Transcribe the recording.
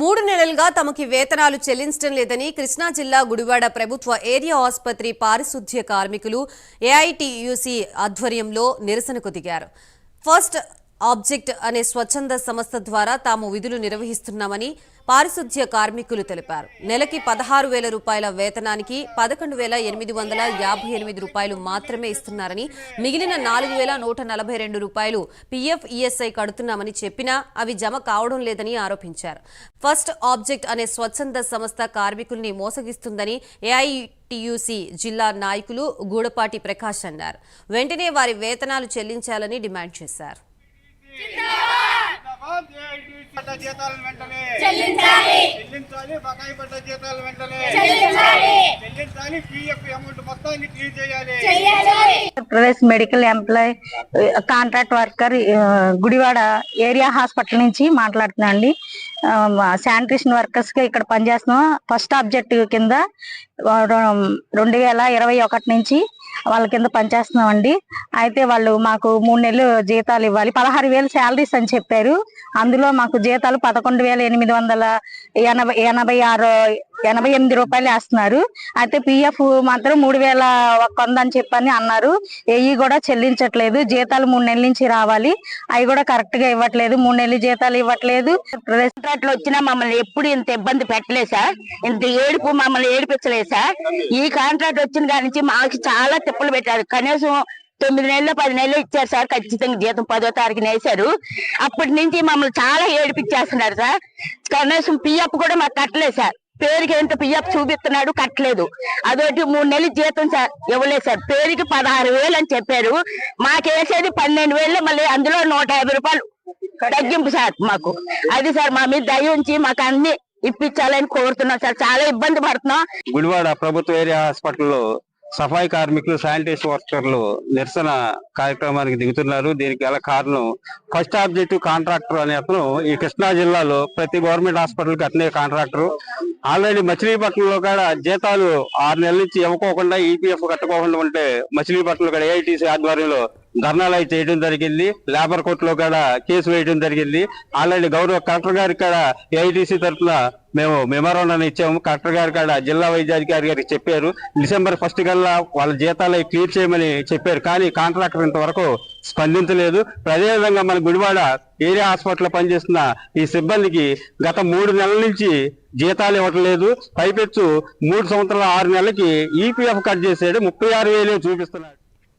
మూడు నెలలుగా తమకి వేతనాలు చెల్లించడం లేదని కృష్ణా జిల్లా గుడివాడ ప్రభుత్వ ఏరియా ఆసుపత్రి పారిశుద్ధ్య కార్మికులు ఏఐటియుసి ఆధ్వర్యంలో నిరసనకు దిగారు. ఫస్ట్ ఆబ్జెక్ట్ అనే స్వచ్ఛంద సంస్థ ద్వారా తాము విధులు నిర్వహిస్తున్నామని పారిశుద్ధ్య కార్మికులు తెలిపారు. నెలకి పదహారు వేల రూపాయల వేతనానికి పదకొండు వేల ఎనిమిది వందల యాభై ఎనిమిది రూపాయలు మాత్రమే ఇస్తున్నారని మిగిలిన నాలుగు వేల నూట నలభై రెండు రూపాయలు పీఎఫ్ ఈఎస్ఐ కడుతున్నామని చెప్పినా అవి జమ కావడం లేదని ఆరోపించారు. ఫస్ట్ ఆబ్జెక్ట్ అనే స్వచ్ఛంద సంస్థ కార్మికుల్ని మోసగిస్తుందని ఏఐటియుసి జిల్లా నాయకులు గూడపాటి ప్రకాష్ అన్నారు. వెంటనే వారి వేతనాలు చెల్లించాలని డిమాండ్ చేశారు. పడ్డ జీతాలను వెంటనే. చెల్లించాలి. చెల్లించాలి బకాయి పడ్డ జీతాలు వెంటనే. చెల్లించాలి. చెల్లించాలి పిఎఫ్ అమౌంట్ మొత్తాన్ని క్లియర్ చేయాలి. Andhra Pradesh medical employee contract worker Gudivada area hospital నుంచి మాట్లాడుతున్నా అండి. శానిటేషన్ వర్కర్స్గా ఇక్కడ పనిచేస్తున్నాం. ఫస్ట్ ఆబ్జెక్టివ్ కింద రెండు వేల ఇరవై ఒకటి నుంచి వాళ్ళ కింద పనిచేస్తున్నామండి. అయితే వాళ్ళు మాకు మూడు నెలలు జీతాలు ఇవ్వాలి. పదహారు వేలు శాలరీస్ అని చెప్పారు. అందులో మాకు జీతాలు పదకొండు వేల ఎనిమిది వందల ఎనభై ఎనభై ఆరు ఎనభై ఎనిమిది రూపాయలు వేస్తున్నారు. అయితే పిఎఫ్ మాత్రం మూడు వేల ఒక వంద అని చెప్పని అన్నారు. ఏవి కూడా చెల్లించట్లేదు. జీతాలు మూడు నెలల నుంచి రావాలి. అవి కూడా కరెక్ట్గా ఇవ్వట్లేదు. మూడు నెలలు జీతాలు ఇవ్వట్లేదు. రెస్టారెంట్లు వచ్చినా మమ్మల్ని ఎప్పుడు ఇంత ఇబ్బంది పెట్టలేదు సార్. ఇంత ఏడుపు మమ్మల్ని ఏడిపించలేదు సార్. ఈ కాంట్రాక్ట్ వచ్చిన కాడి నుంచి మాకు చాలా తిప్పలు పెట్టారు. కనీసం తొమ్మిది నెలలు పది నెలలు ఇచ్చారు సార్. ఖచ్చితంగా జీతం పదో తారీఖున వేశారు. అప్పటి నుంచి మమ్మల్ని చాలా ఏడిపించేస్తున్నారు సార్. కనీసం పిఎఫ్ కూడా మాకు కట్టలేదు సార్. పేరుకి ఎంత పిఎఫ్ చూపిస్తున్నాడు కట్టలేదు. అదొకటి మూడు నెలలు జీతం సార్ ఇవ్వలేదు సార్. పేరుకి పదహారు వేలు అని చెప్పారు. మాకు వేసేది పన్నెండు వేలు మళ్ళీ అందులో నూట యాభై రూపాయలు తగ్గింపు సార్ మాకు. అది సార్ మా మీద దయ ఉంచి మాకు అన్ని ఇప్పించాలని కోరుతున్నాం సార్. చాలా ఇబ్బంది పడుతున్నాం. గుడివాడ ప్రభుత్వ ఏరియా హాస్పిటల్లో సఫాయి కార్మికులు శానిటైజ్ వర్కర్లు నిరసన కార్యక్రమానికి దిగుతున్నారు. దీనికి గల కారణం ఫస్ట్ ఆబ్జెక్టివ్ కాంట్రాక్టర్ అనే అతను ఈ కృష్ణా జిల్లాలో ప్రతి గవర్నమెంట్ హాస్పిటల్కి అతనే కాంట్రాక్టర్. ఆల్రెడీ మచిలీపట్నంలో కూడా జీతాలు ఆరు నెలల నుంచి ఇవ్వకోకుండా ఈపీఎఫ్ కట్టుకోకుండా ఉంటే మచిలీపట్నంలో కూడా ఏఐటీసీ ఆధ్వర్యంలో ధర్నాలు చేయడం జరిగింది. లేబర్ కోర్టులో కూడా కేసు వేయడం జరిగింది. ఆల్రెడీ గౌరవ కలెక్టర్ గారికి కూడా ఏఐటీసీ తరఫున మేము మెమోరాండం ఇచ్చాము. కలెక్టర్ గారి కాడ జిల్లా వైద్యాధికారి గారికి చెప్పారు. డిసెంబర్ ఫస్ట్ కల్లా వాళ్ళ జీతాలు క్లియర్ చేయమని చెప్పారు. కానీ కాంట్రాక్టర్ ఇంతవరకు స్పందించలేదు. అదేవిధంగా మన గుడివాడ ఏరియా హాస్పిటల్ పనిచేస్తున్న ఈ సిబ్బందికి గత మూడు నెలల నుంచి జీతాలు ఇవ్వట్లేదు. పైపెచ్చు మూడు సంవత్సరాల ఆరు నెలలకి ఈపీఎఫ్ కట్ చేసాడు ముప్పై ఆరు వేలే చూపిస్తున్నాడు